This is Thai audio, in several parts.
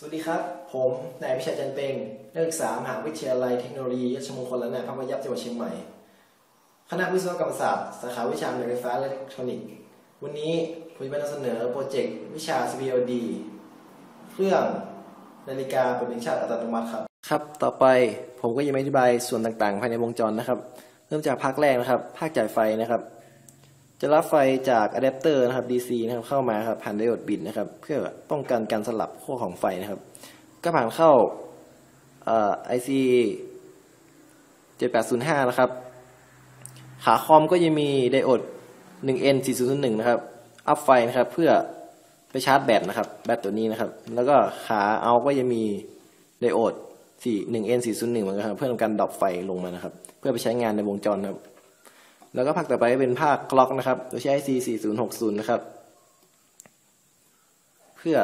สวัสดีครับ ผมนายพิชัยจันเปงนักศึกษามหาวิทยาลัยเทคโนโลยีราชมงคลล้านนาพระพยัพจังหวัดเชียงใหม่ คณะวิศวกรรมศาสตร์ สาขาวิชาไฟฟ้าและอิเล็กทรอนิกส์ วันนี้ผมจะมานำเสนอโปรเจกต์วิชา CPLD เครื่องนาฬิกาเป็นดิชาติอัตโนมัติครับ ครับ ต่อไปผมก็จะมาอธิบายส่วนต่างๆ ภายในวงจรนะครับ เริ่มจากภาคแรกนะครับ ภาคจ่ายไฟนะครับ จะรับไฟจากอะแดปเตอร์นะครับ DC นะครับเข้ามาครับผ่านไดโอดบิตนะครับ เพื่อป้องกันการสลับขั้วของไฟนะครับ ก็ผ่านเข้าเอ่อ IC 7805 นะครับ ขาคอมก็จะมีไดโอด 1N 4001 นะครับ อัพไฟนะครับเพื่อไปชาร์จแบตนะครับ แบตตัวนี้นะครับ แล้วก็ขาเอาก็จะมีไดโอด 41N401 เหมือนกันครับเพื่อทำการดรอปไฟลงมานะครับ เพื่อไปใช้งานในวงจรนะครับ แล้วก็ภาคต่อไปเป็นภาคคล็อกนะครับโดยใช้ IC 4060 นะครับ เพื่อ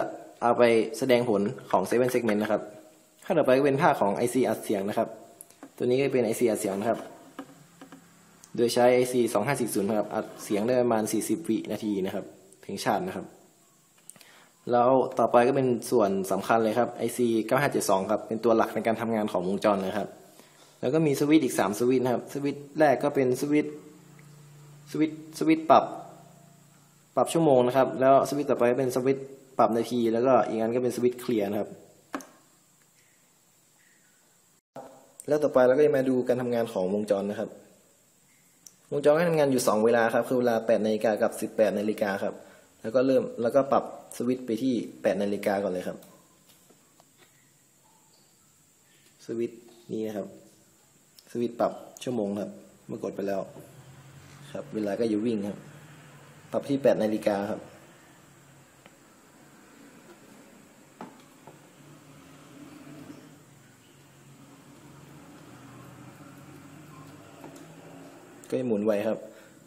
เอาไปแสดงผลของ 7 segment นะครับภาคต่อไปก็เป็นภาคของ IC อัดเสียงนะครับ ตัวนี้ก็เป็น IC อัดเสียงนะครับ โดยใช้ IC 2540นะครับ อัดเสียงได้ประมาณ 40 วินาทีนะครับ ถึงชาร์จนะครับ แล้วต่อไปก็เป็นส่วนสำคัญเลยครับ IC 9572 ครับ เป็นตัวหลักในการทำงานของวงจรนะครับ แล้วก็มีสวิตช์อีก 3 สวิตช์นะครับ สวิตช์แรกก็เป็นสวิตช์ สวิตช์สวิตช์ปรับปรับชั่วโมงนะครับ แล้วสวิตช์ต่อไปเป็นสวิตช์ปรับนาที แล้วก็อีกอันก็เป็นสวิตช์เคลียร์นะครับ แล้วต่อไปเราก็จะมาดูการทำงานของวงจรนะครับ วงจรให้ทำงานอยู่ 2 เวลาครับ คือเวลา8นาฬิกากับ 18นาฬิกาครับ แล้วก็เริ่มแล้วก็ปรับสวิตช์ไปที่8นาฬิกาก่อนเลยครับ สวิตช์นี้นะครับ สวิตช์ปรับชั่วโมงครับ เมื่อกดไปแล้ว ครับ เวลาก็อยู่วิ่งครับ ปรับที่8นาฬิกาครับก็จะหมุนไวครับ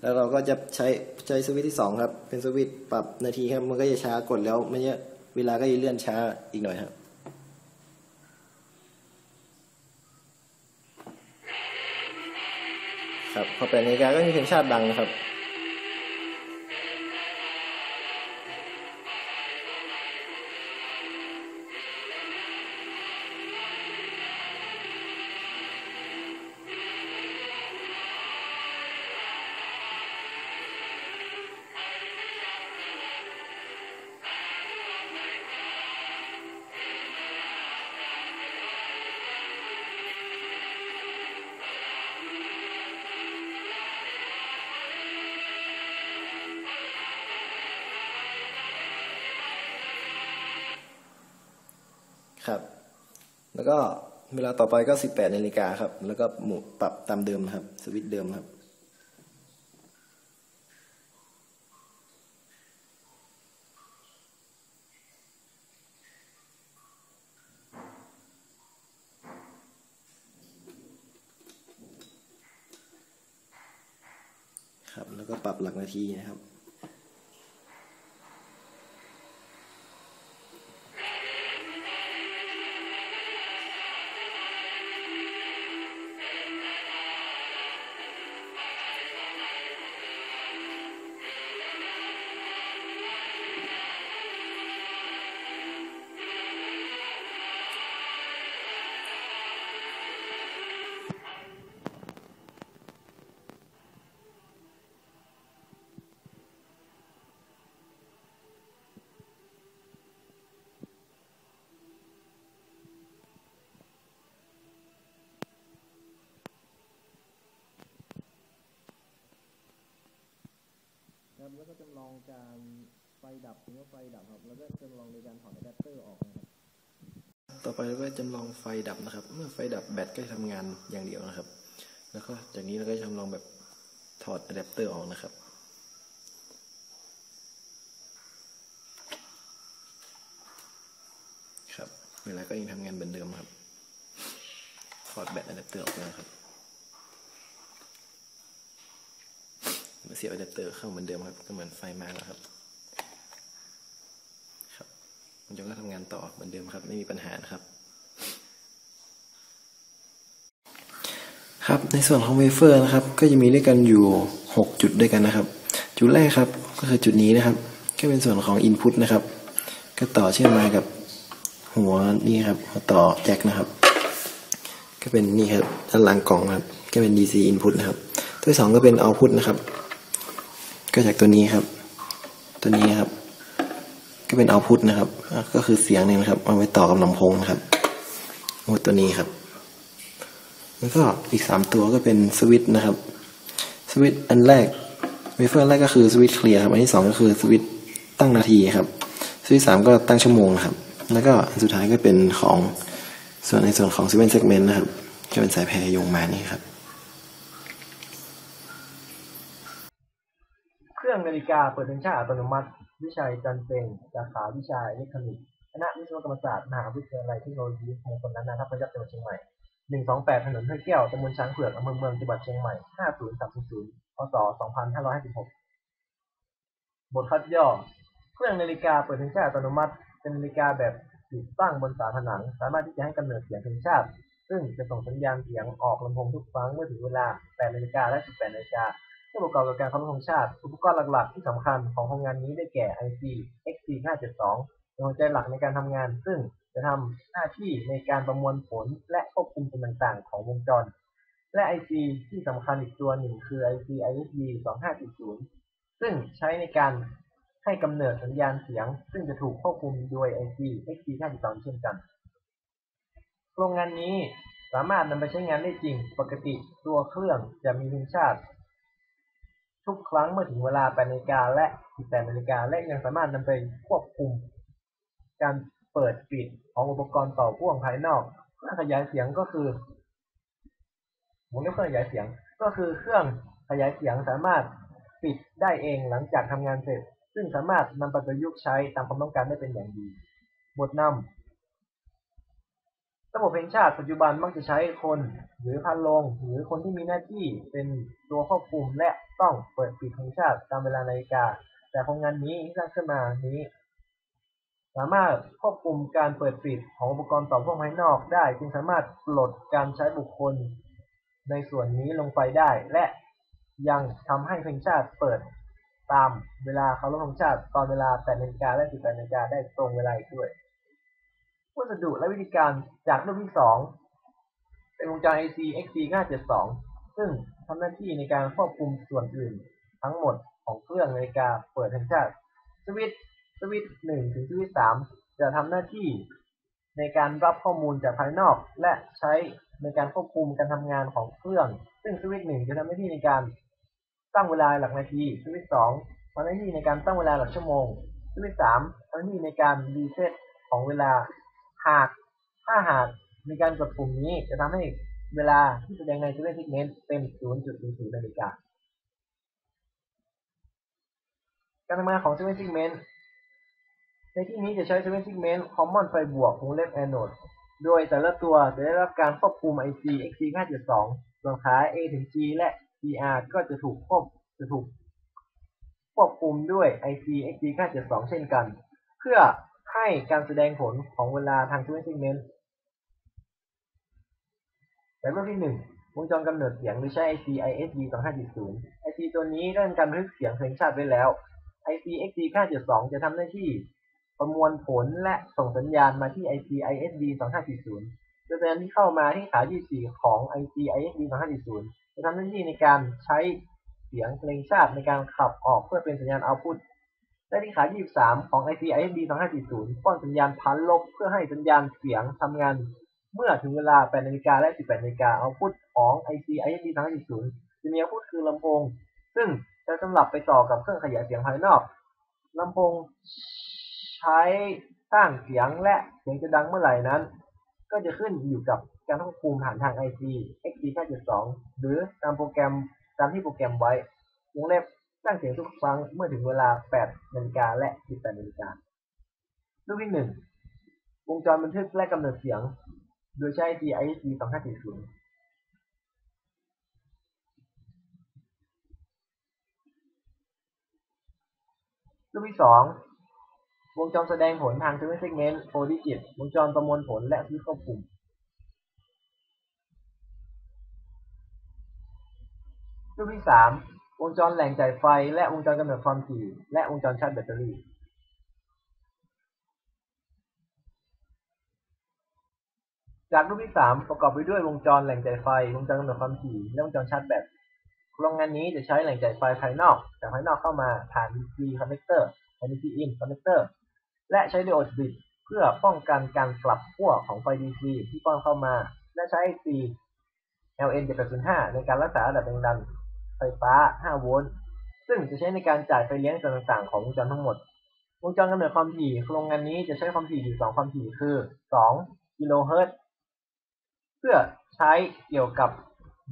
แล้วเราก็จะใช้ใช้สวิตที่สองครับ เป็นสวิตปรับนาทีครับ มันก็จะช้ากดแล้วไม่เยอะเวลาก็จะเลื่อนช้าอีกหน่อยครับ พอแปดนาฬิการก็มีเพลงชาติดังนะครับ ครับ แล้วก็เวลาต่อไปก็18นาฬิกาครับ แล้วก็หมุนปรับตามเดิมนะครับ สวิตช์เดิมครับครับ แล้วก็ปรับหลักนาทีนะครับ แล้วก็จำลองการไฟดับถึงว่าไฟดับครับ แล้วก็จำลองในการถอดอะแดปเตอร์ออกนะครับ ต่อไปเราก็จำลองไฟดับนะครับ เมื่อไฟดับแบตก็จะทำงานอย่างเดียวนะครับ แล้วก็จากนี้เราก็จะจำลองแบบถอดอะแดปเตอร์ออกนะครับครับเวลาก็ยังทำงานเหมือนเดิมครับถอดแบตอะแดปเตอร์ออกแล้วครับ มา เสียบอะแดปเตอร์เข้าเหมือนเดิมครับ ก็เหมือนไฟมาแล้วครับครับมันจะก็ทำงานต่อเหมือนเดิมครับ ไม่มีปัญหานะครับ ครับในส่วนของเวเฟอร์นะครับ ก็จะมีด้วยกันอยู่ 6 จุดด้วยกันนะครับ จุดแรกครับก็คือจุดนี้นะครับ ก็เป็นส่วนของ Input นะครับ ก็ต่อเชื่อมมากับหัวนี่ครับหัวต่อแจ็คนะครับ ก็เป็นนี่ครับด้านหลังกล่องครับ ก็เป็น DC input นะครับ ตัวที่สองก็เป็น output นะครับ ก็จากตัวนี้ครับ ตัวนี้ครับ ก็เป็น output นะครับ ก็คือเสียงนี่นะครับเอาไว้ต่อกับลำโพงครับหมดตัวนี้ครับ แล้วก็อีกสามตัวก็เป็นสวิตช์นะครับ สวิตช์อันแรกเวเฟอร์แรกก็คือสวิตช์เคลียร์ครับ อันที่สองก็คือสวิตช์ตั้งนาทีครับ สวิตช์สามก็ตั้งชั่วโมงครับ แล้วก็อันสุดท้ายก็เป็นของส่วนในส่วนของ seven segment นะครับก็เป็นสายแพรโยงมานี่ครับ เค รื่องนาฬิกาเปิดเป็นชาติอัตโนมัติ วิชัยจันเปงสาขาวิชาอิเล็กทรอนิกส์คณะวิศวกรรมศาสตร์มหาวิทยาลัยเทคโนโลยีมงคลล้านนาทัพพยัคฆ์จังหวัดเชียงใหม่128ถนนห้วยแก้วตำบลช้างเผือกอำเภอเมืองจังหวัดเชียงใหม่50300พศ2556บทคัดย่อ เครื่องนาฬิกาเปิดเพลงชาติอัตโนมัติ เป็นนาฬิกาแบบติดตั้งบนฝาผนัง สามารถที่จะให้กำเนิดเสียงเพลงชาติ ซึ่งจะส่งสัญญาณเสียงออกลำโพงทุกครั้งเมื่อถึงเวลา8นาฬิกาและ 18นาฬิกา พื่อประกอบกับการเคารพธงชาติ อุปกรณ์หลัก ๆ ที่สำคัญของโครงงานนี้ได้แก่ IC XT572 เป็นหัวใจหลักในการทำงาน ซึ่งจะทำหน้าที่ในการประมวลผลและควบคุมส่วนต่างๆ ของวงจร และ IC ที่สำคัญอีกตัวหนึ่งคือ IC ISD 2570 ซึ่งใช้ในการให้กำเนิดสัญญาณเสียง ซึ่งจะถูกควบคุมโดย IC XT572 เช่นกัน โครงงานนี้สามารถนำไปใช้งานได้จริง ปกติตัวเครื่องจะมีเพลงชาติ ทุกครั้งเมื่อถึงเวลา8นาฬิกาและ 18นาฬิกาและยังสามารถนำไปควบคุม การเปิดปิดของอุปกรณ์ต่อพ่วงภายนอกเครื่องขยายเสียงก็คือผมเรียกเครื่องขยายเสียง ก็คือเครื่องขยายเสียงสามารถปิดได้เองหลังจากทำงานเสร็จ ซึ่งสามารถนำไปประยุกต์ใช้ตามความต้องการได้เป็นอย่างดี บทนำ ระบบเพลงชาติปัจจุบันมักจะใช้คนหรือพันลง หรือคนที่มีหน้าที่เป็นตัวควบคุมและต้องเปิดปิดเพลงชาติตามเวลานาฬิกา แต่โครงงานนี้ที่สร้างขึ้นมานี้ สามารถควบคุมการเปิดปิดของอุปกรณ์ต่อพ่วงภายนอกได้ จึงสามารถปลดการใช้บุคคล ในส่วนนี้ลงไปได้ และยังทำให้เพลงชาติเปิดตามเวลาเคารพธงชาติตอนเวลา8นาฬิกาและ18นาฬิกาได้ตรงเวลาอีกด้วย วัสดุและวิธีการจากรูปที่ 2 เป็นวงจร IC XT572 ซึ่งทำหน้าที่ในการควบคุมส่วนอื่นทั้งหมดของเครื่องนาฬิกาเปิดแห่งชาติสวิตช์สวิตช์1ถึงสวิตช์3จะทำหน้าที่ในการรับข้อมูลจากภายนอก และใช้ในการควบคุมการทำงานของเครื่อง ซึ่งสวิตช์1จะทำหน้าที่ในการตั้งเวลาหลักนาทีสวิตช์2ทำหน้าที่ในการตั้งเวลาหลักชั่วโมงสวิตช์3ทำหน้าที่ในการรีเซ็ตของเวลา หากถ้าหากมีการกดปุ่มนี้จะทำให้เวลาที่แสดงใน Seven Segment เป็น 0.00นาฬิกาการทำงานของ Seven Segment ในที่นี้จะใช้ Seven Segment Common ไฟบวกวงเล็บ Anode โดยแต่ละตัวจะได้รับการควบคุม IC XC 5.2 ส่วนขา A ถึง G และ GR ก็จะถูกควบจะถูกควบคุมด้วย IC XC 5.2 เช่นกัน เพื่อ ให้การแสดงผลของเวลาทาง Seven Segment แบบรูปที่1วงจรกำเนิดเสียงโดยใช้ IC ISD 2570 IC ตัวนี้ได้ทำการบันทึกเสียงเพลงชาติไว้แล้ว IC XD 572 จะทำหน้าที่ประมวลผลและส่งสัญญาณมาที่ IC ISD 2540โดยสัญญาณที่เข้ามาที่ขา 24 ของ IC ISD 2540 จะทำหน้าที่ในการใช้เสียงเพลงชาติในการขับออกเพื่อเป็นสัญญาณ output และที่ขา23 ของ IC ISD 2540 ป้อนสัญญาณพันลบเพื่อให้สัญญาณเสียงทำงาน เมื่อถึงเวลา 8นาฬิกาและ 18นาฬิกา output ของ IC ISD 2540จะมี output คือลำโพง ซึ่งจะสำหรับไปต่อกับเครื่องขยายเสียงภายนอกลำโพงใช้สร้างเสียงและเสียงจะดังเมื่อไหร่นั้น ก็จะขึ้นอยู่กับการควบคุมผ่านทาง IC XD572 หรือตามโปรแกรมตามที่โปรแกรมไว้วงเล็บ สร้างเสียงทุกครั้งเมื่อถึงเวลา8นาฬิกาและ 18นาฬิการูปที่1วงจรบันทึกและกำเนิดเสียง โดยใช้ IC ISD 2540รูปที่ 2 วงจรแสดงผลทาง Seven Segment 4 Digit วงจรประมวลผลและวิควบคุม รูปที่ 3 วงจรแหล่งจ่ายไฟ และวงจรกำเนิดความถี่ และวงจรชาร์จแบตเตอรี่จากรูปที่สามประกอบไปด้วยวงจรแหล่งจ่ายไฟ วงจรกำเนิดความถี่ และวงจรชาร์จแบตโครงงานนี้จะใช้แหล่งจ่ายไฟภายนอก จากภายนอกเข้ามาผ่าน DC connector และ DC in connector และใช้ diode switch เพื่อป้องกันการกลับขั้วของไฟ DC ที่ป้อนเข้ามา และใช้ IC LN 705ในการรักษาระดับแรงดัน ไฟฟ้า 5 โวลต์ ซึ่งจะใช้ในการจ่ายไฟเลี้ยงส่วนต่างๆ ของวงจรทั้งหมด วงจรกำเนิดความถี่ โครงงานนี้จะใช้ความถี่อยู่ 2 ความถี่คือ 2 กิโลเฮิรตซ์ เพื่อใช้เกี่ยวกับ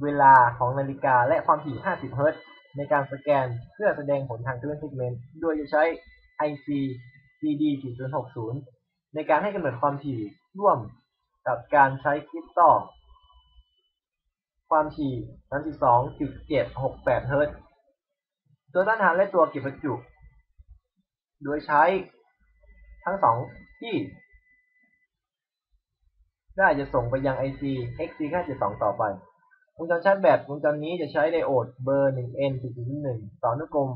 เวลาของนาฬิกาและความถี่ 50 เฮิรตซ์ในการสแกนเพื่อแสดงผลทาง Twin Segment โดยจะใช้ IC CD 4060 ในการให้กำเนิดความถี่ร่วมกับการใช้คริสตัล ความถี่ 32.768 เฮิรตซ์ตัวต้านทานและตัวเก็บประจุ โดยใช้ทั้งสองที่ ได้จะส่งไปยัง IC XC572 ต่อไป วงจรชาร์จแบตวงจรนี้จะใช้ไดโอดเบอร์ 1N 4.1 ต่อนุกรม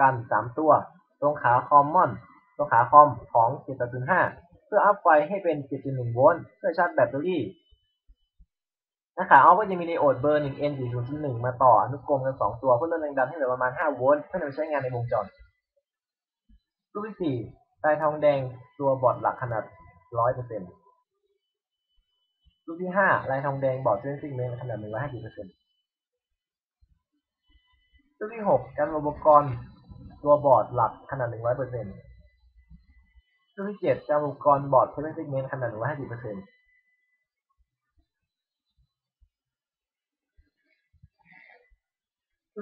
กัน 3 ตัว ตรงขาคอมมอน ตรงขาคอมของ 7.5 เพื่ออัพไฟให้เป็น 7.1 โวลต์ เพื่อชาร์จแบตเตอรี่ น้าขาออฟก็จะมีไดโอดเบอร์ 1N 4.1มาต่ออนุกรมกัน2ตัวเพื่อลดแรงดันให้เหลือประมาณ5โวลต์เพื่อนำไปใช้งานในวงจรรูปที่4ลายทองแดงตัวบอร์ดหลักขนาด100%รูปที่5ลายทองแดงบอร์ดเซนซิงเมนขนาด150%รูปที่6กการอุปกรณ์ตัวบอร์ดหลักขนาด100%รูปที่7การอุปกรณ์บอร์ดเซนซิงเมนขนาด150%รูป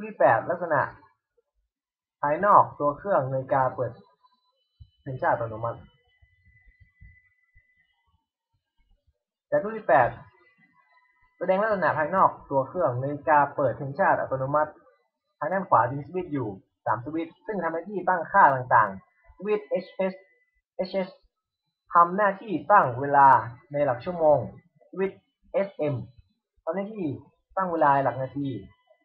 ที่8ลักษณะภายนอกตัวเครื่องนาฬิกาเปิดเพลงชาติอัตโนมัติจากรูปที่8แสดงลักษณะภายนอกตัวเครื่องนาฬิกาเปิดเพลงชาติอัตโนมัติ ทางด้านขวามีสวิตช์อยู่3สวิตช์ซึ่งทำหน้าที่ตั้งค่าต่างๆ สวิตช์ HS HS ทำหน้าที่ตั้งเวลาในหลักชั่วโมง สวิตช์ SM ทำหน้าที่ตั้งเวลาหลักนาที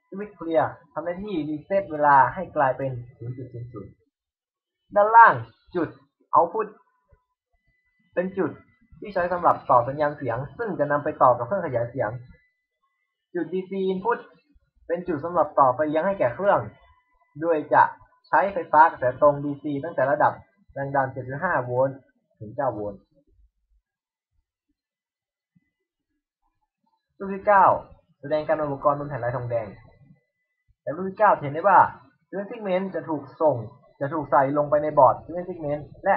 สวิตช์เคลียร์ทำหน้าที่รีเซ็ตเวลาให้กลายเป็น 0.00 ด้านล่างจุด output เป็นจุดที่ใช้สำหรับต่อสัญญาณเสียง ซึ่งจะนำไปต่อกับเครื่องขยายเสียง จุด DC input เป็นจุดสำหรับต่อไฟเลี้ยงให้แก่เครื่อง โดยจะใช้ไฟฟ้ากระแสตรง DC ตั้งแต่ระดับแรงดัน 7.5 โวลต์ ถึง 9 โวลต์รูปที่ 9 แสดงการอุปกรณ์บนแผ่นลายทองแดง แต่รูปที่9เห็นได้ว่า Twin Segment จะถูกส่ง จะถูกใส่ลงไปในบอร์ด Twin Segment และ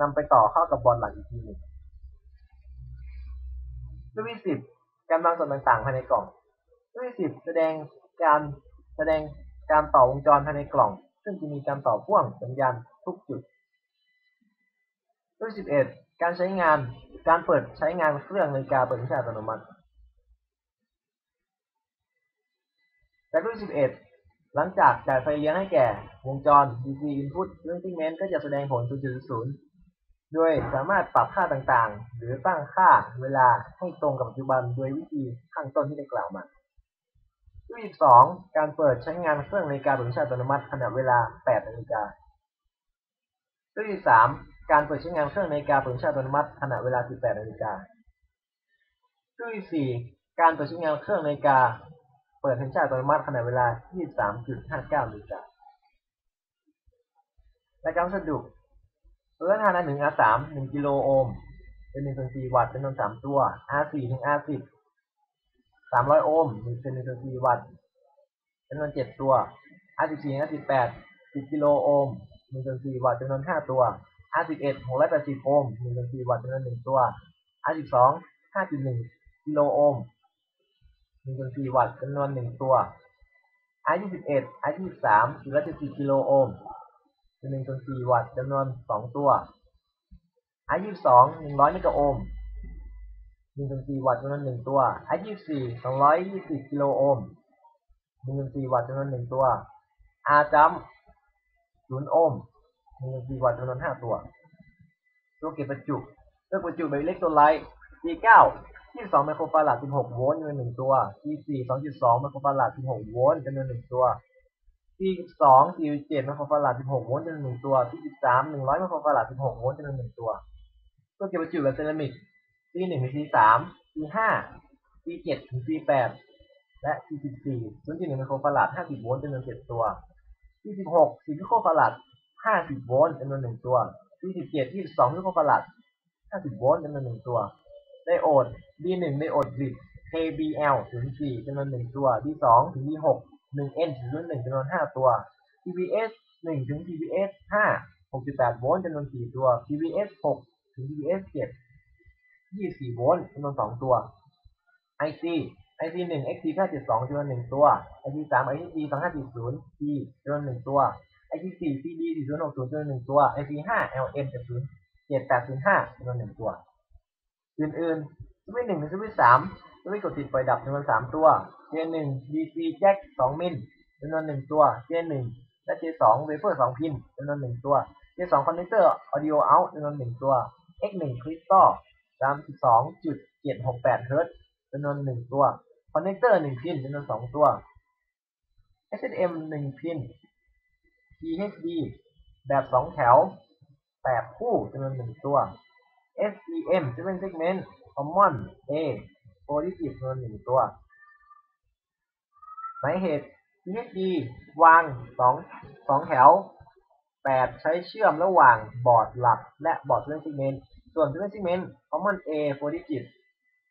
นำไปต่อเข้ากับบอร์ดหลักอีกทีหนึ่งรูปที่10การวางส่วนต่างๆภายในกล่องรูปที่10แสดงการแสดงการต่อวงจรภายในกล่อง ซึ่งจะมีการต่อพ่วงสัญญาณทุกจุดรูปที่11การใช้งานการเปิดใช้งานเครื่องนาฬิกาเปิดวิชาอัตโนมัติจากรูปที่11 หลังจากจ่ายไฟเลี้ยงให้แก่ วงจร DC input Twin Segment ก็จะแสดงผล 0.00 โดยสามารถปรับค่าต่างๆ หรือตั้งค่าเวลาให้ตรงกับปัจจุบันโดยวิธีข้างต้นที่ได้กล่าวมารูปที่2การเปิดใช้งานเครื่องนาฬิกาแบบวิชาอัตโนมัติขณะเวลา 8นาฬิการูปที่3การเปิดใช้งานเครื่องนาฬิกาแบบวิชาอัตโนมัติขณะเวลา 18นาฬิการูปที่4การเปิดใช้งานเครื่องนาฬิกา เปิดเพลงชาติอัตโนมัติขณะเวลา 23.59นาฬิกาและการสะดุกตัวต้านทาน R1 R3 1กิโลโอห์มเป็น1ส่วน4วัตต์จำนวน3ตัว R4 ถึง R10 300 โอห์มเป็น1ส่วน4วัตต์จำนวน 7 ตัว R14 ถึง R18 10 กิโลโอห์ม1ส่วน4วัตต์จำนวน 5 ตัว R11 680 โอห์ม1ส่วน4วัตต์จำนวน 1 ตัว R12 5.1 กิโลโอห์ม 1ส่วน4วัตต์จำนวน1ตัว R21 R23 4.4กิโลโอห์มเป็น1ส่วน4วัตต์จำนวน2ตัว R22 100เมกะโอห์ม1ส่วน4วัตต์จำนวน1ตัว R24 220กิโลโอห์ม1ส่วน4วัตต์จำนวน1ตัว R jump 0โอห์ม1ส่วน4วัตต์จำนวน5ตัว ตัวเก็บประจุตัวประจุแบบอิเล็กโทรไลต์ G9 22ไมโครฟาราด16โวลต์จำนวน1ตัว G4 2.2ไมโครฟาราด16โวลต์จำนวน1ตัว T12 47ไมโครฟาราด16โวลต์จำนวน1ตัว T13 100ไมโครฟาราด16โวลต์จำนวน1ตัวตัวเก็บประจุแบบเซรามิก C1 ถึง C3 C5 C7 ถึง C8 และ C14 0.1ไมโครฟาราด50โวลต์จำนวน7ตัว C16 10ไมโครฟาราด50โวลต์จำนวน1ตัว C17 22ไมโครฟาราด50โวลต์จำนวน1ตัว ไดโอด D1 ไดโอดกริด KBL 04จำนวน 1 ตัว D2 ถึง D6 1N ถึง1จำนวน 5 ตัว TBS 1 ถึง TBS 5 68 โวลต์จำนวน 4 ตัว TBS 6 ถึง TBS 7 24 โวลต์จำนวน 2 ตัว IC IC 1 XT 572จำนวน 1 ตัว IC 3 IC 2540 T จำนวน 1 ตัว IC 4 CD 4060จำนวน 1 ตัว IC 5 LM 7805จำนวน 1 ตัว อื่นๆสวิตหนึ่งสวิตสามสวิตกดติดไฟดับจำนวนสามตัวเจนหนึ่งดีซีแจ็คสองมิลจำนวนหนึ่งตัวเจนหนึ่งและเจสองเวเฟอร์สองพินจำนวนหนึ่งตัวเจสองคอนเนคเตอร์ออดิโอเอาท์จำนวนหนึ่งตัว x หนึ่งคริสตัลสามสิบสองจุดเจ็ดหกแปดเฮิร์ตจำนวนหนึ่งตัวคอนเนคเตอร์หนึ่งพินจำนวนสองตัว SSM หนึ่งพิน PHD แบบสองแถวแปดคู่จำนวนหนึ่งตัว SEM 7 segment Common A Positive จำนวน1ตัวหมายเหตุ THD วาง2 2แถว 8 ใช้เชื่อมระหว่างบอร์ดหลักและบอร์ด7 segment ส่วน7 segment Common A Positive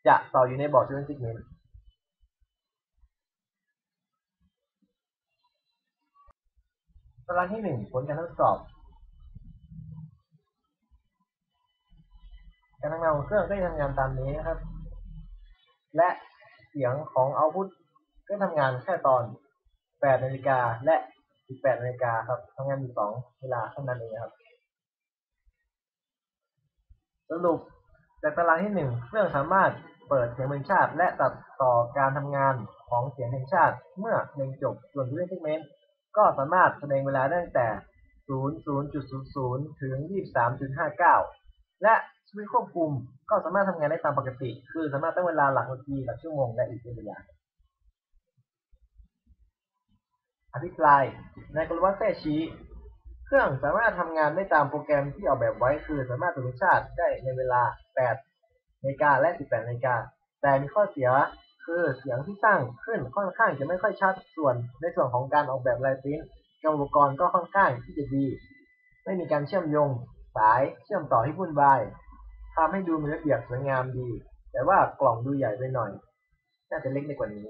จะต่ออยู่ในบอร์ด7 segment ตารางที่ 1 ผลการทดสอบ การทำงานของเครื่องก็จะทำงานตามนี้นะครับ และเสียงของ output ก็ทำงานแค่ตอน8นาฬิกาและ18นาฬิกาครับทำงานอยู่2เวลาเท่านั้นเองครับ สรุปจากตารางที่ 1 เครื่องสามารถเปิดเสียงเพลงชาติ และตัดต่อการทำงานของเสียงเพลงชาติ เมื่อเพลงจบส่วนที่เป็นเซกเมนต์ก็สามารถแสดงเวลาได้ตั้งแต่ 00.00 ถึง 23.59 และ สวิตควบคุมก็สามารถทำงานได้ตามปกติ คือสามารถตั้งเวลาหลักนาทีหลักชั่วโมงและอีกเป็นเวลาอภิปรายนายกรวัตแท้ชี้ เครื่องสามารถทำงานได้ตามโปรแกรมที่ออกแบบไว้ คือสามารถตรวจชาติได้ในเวลา8นาฬิกาและ 18นาฬิกาแต่มีข้อเสียคือเสียงที่สร้างขึ้นค่อนข้างจะไม่ค่อยชัดส่วน ในส่วนของการออกแบบลายปริ้นกับอุปกรณ์ก็ค่อนข้างที่จะดี ไม่มีการเชื่อมโยง สายเชื่อมต่อที่วุ่นวาย ทำให้ดูมีระเบียบสวยงามดี แต่ว่ากล่องดูใหญ่ไปหน่อย น่าจะเล็กไปกว่านี้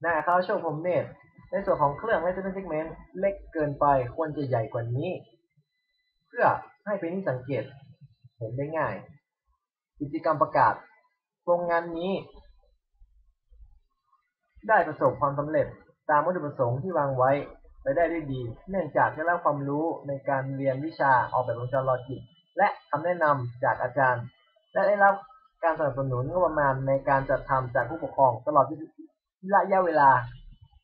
หน้าเขาโชว์ผมเนตในส่วนของเครื่องและเซนเซกเมนต์เล็กเกินไปควรจะใหญ่กว่านี้ เพื่อให้เป็นที่สังเกตเห็นได้ง่าย กิจกรรมประกาศโครงงานนี้ ได้ประสบความสำเร็จตามวัตถุประสงค์ที่วางไว้ไปได้ด้วยดี เนื่องจากได้รับความรู้ในการเรียนวิชาออกแบบวงจรลอจิก และคำแนะนำจากอาจารย์ และได้รับการสนับสนุนงบประมาณในการจัดทำจากผู้ปกครองตลอดระยะเวลา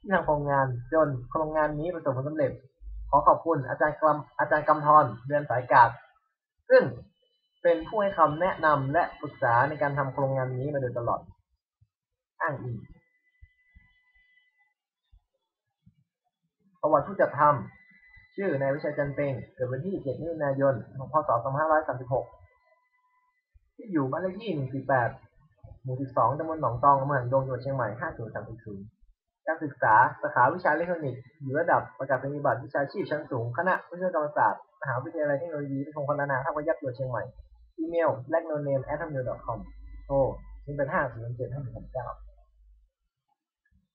ที่ทางโครงงานจนโครงงานนี้ประสบความสำเร็จ ขอขอบคุณอาจารย์กำอาจารย์กำธรเรือนสายกาดซึ่งเป็นผู้ให้คำแนะนำและปรึกษาในการทำโครงงานนี้มาโดยตลอด อ้างอิงประวัติผู้จัดทำ ชื่อนายวิชัยจันเปงเกิดวันที่ 7 มิถุนายน พศ 2536 ที่อยู่บ้านเลขที่ 148 หมู่ 12 ตำบลหนองตองอำเภอหางดงจังหวัดเชียงใหม่ 50340การศึกษาสาขาวิชาอิเล็กทรอนิกส์อยู่ระดับประกาศนียบัตรวิชาชีพชั้นสูง คณะวิศวกรรมศาสตร์ มหาวิทยาลัยเทคโนโลยีพงศ์พัฒนาท่าพยัคฆ์จังหวัดเชียงใหม่ อีเมล l a g n o n a m e at hotmail com โทร0 8 5 0 7 5 1 9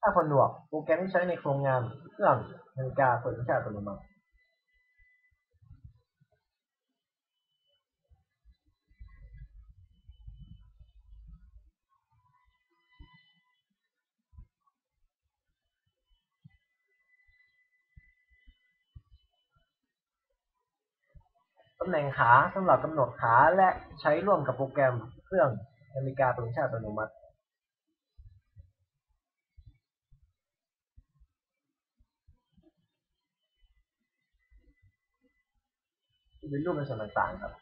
ถ้าผนวกโปรแกรมที่ใช้ในโครงงานเครื่องนาฬิกาเปิดวิชาอัตโนมัติ ตำแหน่งขาสำหรับกำหนดขาและใช้ร่วมกับโปรแกรมเครื่องนาฬิกาเปิดวิชาอัตโนมัติที่เป็นรูปในส่วนต่างๆครับ